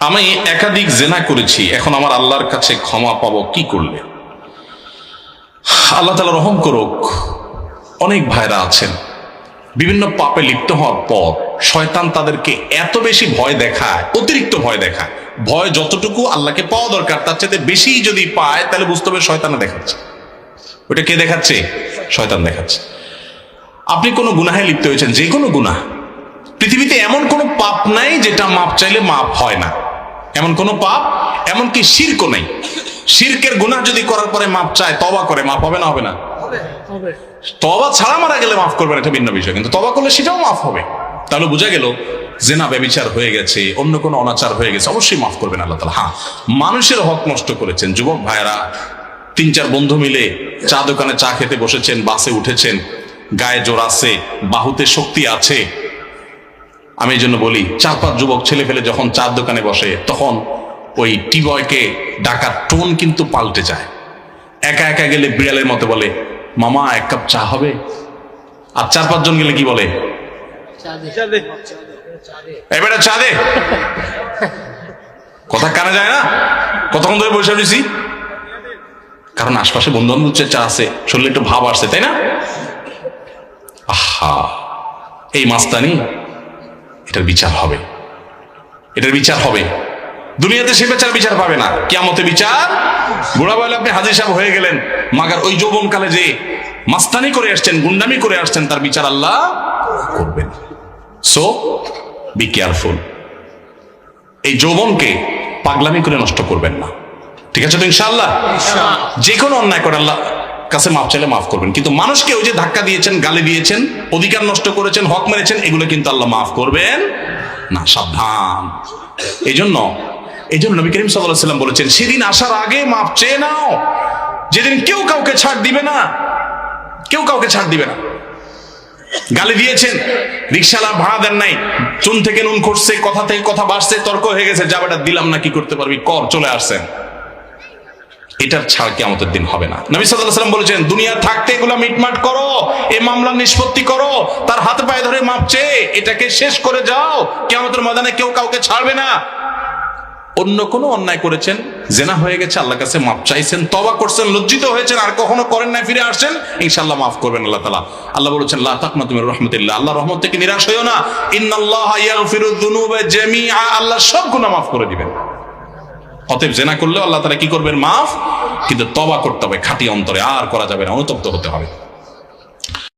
আমি একাধিক জেনা করেছি, এখন আমার আল্লাহর কাছে ক্ষমা পাবো, কি করলে? আল্লাহ তালা রহম করুক, অনেক ভাইরা আছেন, বিভিন্ন পাপে লিপ্ত হওয়ার পর শয়তান তাদেরকে এত বেশি ভয় দেখায়, অতিরিক্ত ভয় দেখায়। ভয় যতটুকু আল্লাহকে পাওয়া দরকার, তার চাইতে বেশি যদি পায়, তাহলে বুঝতে হবে শয়তানে দেখাচ্ছে। ওটা কে দেখাচ্ছে? শয়তান দেখাচ্ছে। আপনি কোনো গুনাহে লিপ্ত হয়েছেন? যে কোনো গুনাহ। পৃথিবীতে এমন কোনো পাপ নাই যেটা মাপ চাইলে মাপ হয় না। এমন কোনো পাপ এমনকি শিরকও নাই। শিরকের গুনাহ যদি করার পরে মাপ চায় তবা করে মাপ হবে না হবে না? তবা ছাড়া মারা গেলে মাফ করবেন এটা ভিন্ন বিষয়। কিন্তু তবা করলে সেটাও মাফ হবে। তাহলে বোঝা গেল জেনা ব্যবিচার হয়ে গেছে অন্য কোনো অনাচার হয়ে গেছে অবশ্যই মাফ করবেন আল্লাহ তালা হ্যাঁ মানুষের হক নষ্ট করেছেন যুবক ভাইরা তিন চার বন্ধু মিলে চা দোকানে চা খেতে বসেছেন বাসে উঠেছেন গায়ে জোর আছে বাহুতে শক্তি আছে আমি এই জন্য বলি চার পাঁচ যুবক ছেলে ফেলে যখন চার দোকানে বসে তখন ওই টিবয়কে ডাকার টোন কিন্তু পাল্টে যায়। একা একা গেলে বিড়ালের মতো বলে মামা এক কাপ চা হবে? আর চার পাঁচজন গেলে কি বলে? এবারে চা দে। কথা কানে যায় না? কতক্ষণ ধরে বসে রয়েছি? কারণ আশপাশে বন্ধু বান্ধব চা আছে শরীরে একটু ভাব আসছে তাই না? আহা এই মাস্তানি। এটার বিচার হবে। এটার বিচার হবে। দুনিয়াতে সে বেচার বিচার পাবে না। কিয়ামতে বিচার। বুড়া বলে আপনি হাজির সাহেব হয়ে গেলেন। মাগার ওই যৌবন কালে যে মাস্তানি করে আসছেন গুন্ডামি করে আসছেন তার বিচার আল্লাহ করবেন। সো বি কেয়ারফুল এই যৌবনকে পাগলামি করে নষ্ট করবেন না। ঠিক আছে তো ইনশাআল্লাহ। যে কোনো অন্যায় করে আল্লাহ কাছে মাফ চাইলে মাফ করবেন। কিন্তু মানুষকে ওই যে ধাক্কা দিয়েছেন, গালি দিয়েছেন, অধিকার নষ্ট করেছেন, হক মেরেছেন, এগুলো কিন্তু আল্লাহ মাফ করবেন না, সাবধান। এই জন্য এই জন্য নবী করিম সাল্লাম বলেছেন, সেদিন আসার আগে মাফ চেয়ে নাও। যেদিন কেউ কাউকে ছাড় দিবে না, কেউ কাউকে ছাড় দিবে না। গালি দিয়েছেন রিক্সালা ভাড়া দেন নাই, চুন থেকে নুন করছে কথা থেকে কথা বাড়ছে, তর্ক হয়ে গেছে যাবাটা দিলাম না, কি করতে পারবি? কর, চলে আসছেন। এটার ছাড় কি আমাদের দিন হবে না। নবী আলাইহি সাল্লাম বলেছেন, দুনিয়া থাকতে এগুলো মিটমাট করো, এ মামলার নিষ্পত্তি করো, তার হাতে পায়ে ধরে মাপ চেয়ে এটাকে শেষ করে যাও। কিয়ামতের ময়দানে কেউ কাউকে ছাড়বে না। অন্য কোনো অন্যায় করেছেন, জেনা হয়ে গেছে আল্লাহ কাছে মাপ চাইছেন তবা করছেন, লজ্জিত হয়েছেন, আর কখনো করেন না ফিরে আসছেন ইনশাল্লাহ মাফ করবেন আল্লাহ তাআলা। আল্লাহ বলেছেন তাকনাতু মির রাহমাতিল্লাহ। আল্লাহ রহমত থেকে নিরাশ হইও না। জামিআ। আল্লাহ সব গুনাহ মাফ করে দিবেন। অতএব জেনা করলে আল্লাহ তারা কি করবেন? মাফ। কিন্তু তবা করতে হবে খাঁটি অন্তরে। আর করা যাবে না। অনুতপ্ত হতে হবে।